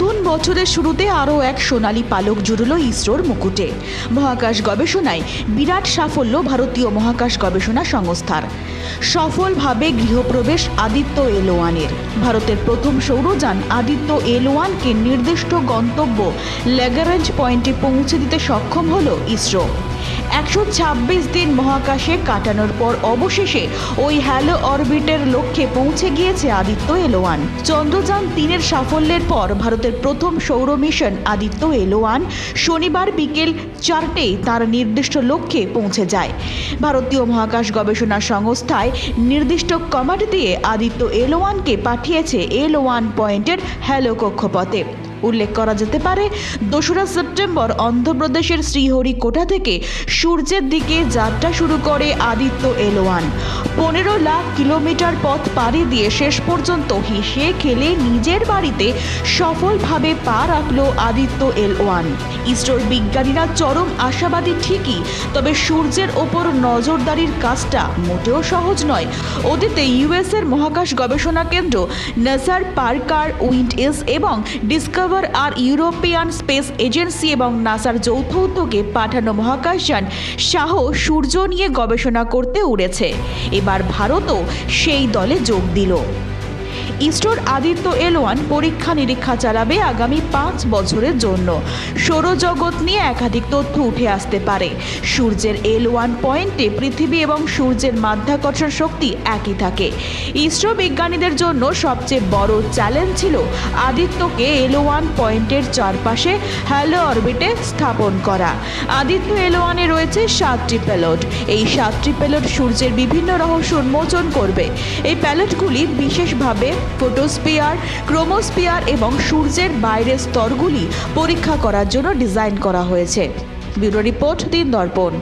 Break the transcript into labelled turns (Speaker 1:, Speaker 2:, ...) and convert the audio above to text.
Speaker 1: বছরের শুরুতে আরও এক সোনালি পালক জুড়ল ইসরোর মুকুটে। মহাকাশ গবেষণায় বিরাট সাফল্য ভারতীয় মহাকাশ গবেষণা সংস্থার। সফলভাবে গৃহপ্রবেশ আদিত্য এল ওয়ানের ভারতের প্রথম সৌরযান আদিত্য এল ওয়ানকে নির্দিষ্ট গন্তব্য লেগারেঞ্জ পয়েন্টে পৌঁছে দিতে সক্ষম হল ইসরো। একশো ছাব্বিশ দিন মহাকাশে কাটানোর পর অবশেষে ওই হ্যালো অরবিটের লক্ষ্যে পৌঁছে গিয়েছে আদিত্য এল ওয়ান চন্দ্রযান তিনের সাফল্যের পর ভারতের প্রথম সৌর মিশন আদিত্য এল ওয়ান শনিবার বিকেল চারটেই তার নির্দিষ্ট লক্ষ্যে পৌঁছে যায়। ভারতীয় মহাকাশ গবেষণা সংস্থায় নির্দিষ্ট কমান্ড দিয়ে আদিত্য এল ওয়ানকে পাঠিয়েছে এল ওয়ান পয়েন্টের হ্যালো কক্ষপথে। উল্লেখ করা যেতে পারে। দোসরা সেপ্টেম্বর অন্ধ্রপ্রদেশের শ্রীহরিকোটা থেকে সূর্যের দিকে যাত্রা শুরু করে আদিত্য এল ওয়ান পনেরো লাখ কিলোমিটার পথ পাড়ি দিয়ে শেষ পর্যন্ত হেসে খেলে নিজের বাড়িতে সফলভাবে পা রাখল আদিত্য এল ওয়ান। ইসরোর বিজ্ঞানীরা চরম আশাবাদী ঠিকই, তবে সূর্যের ওপর নজরদারির কাজটা মোটেও সহজ নয়। অতীতে ইউএসের মহাকাশ গবেষণা কেন্দ্র নাসার পার্কার উইন্ড এস এবং ডিসকভার আর ইউরোপিয়ান স্পেস এজেন্সি এবং নাসার যৌথ উদ্যোগে পাঠানো মহাকাশযান শাহ সূর্য নিয়ে গবেষণা করতে উড়েছে। এবার ভারতও সেই দলে যোগ দিল। ইসরোর আদিত্য এল ওয়ান পরীক্ষা নিরীক্ষা চালাবে আগামী পাঁচ বছরের জন্য। সৌরজগৎ নিয়ে একাধিক তথ্য উঠে আসতে পারে। সূর্যের এল ওয়ান পয়েন্টে পৃথিবী এবং সূর্যের মাধ্যাকর্ষণ শক্তি একই থাকে। ইসরো বিজ্ঞানীদের জন্য সবচেয়ে বড় চ্যালেঞ্জ ছিল আদিত্যকে এল ওয়ান পয়েন্টের চারপাশে হ্যালো অরবিটে স্থাপন করা। আদিত্য এল ওয়ানে রয়েছে সাতটি প্যালট। এই সাতটি প্যালট সূর্যের বিভিন্ন রহস্য উন্মোচন করবে। এই প্যালটগুলি বিশেষভাবে ফটোস্পিয়ার ক্রোমোস্পিয়ার এবং সূর্যের বাইরের স্তরগুলি পরীক্ষা করার জন্য ডিজাইন করা হয়েছে। ব্যুরো রিপোর্ট দিন দর্পণ।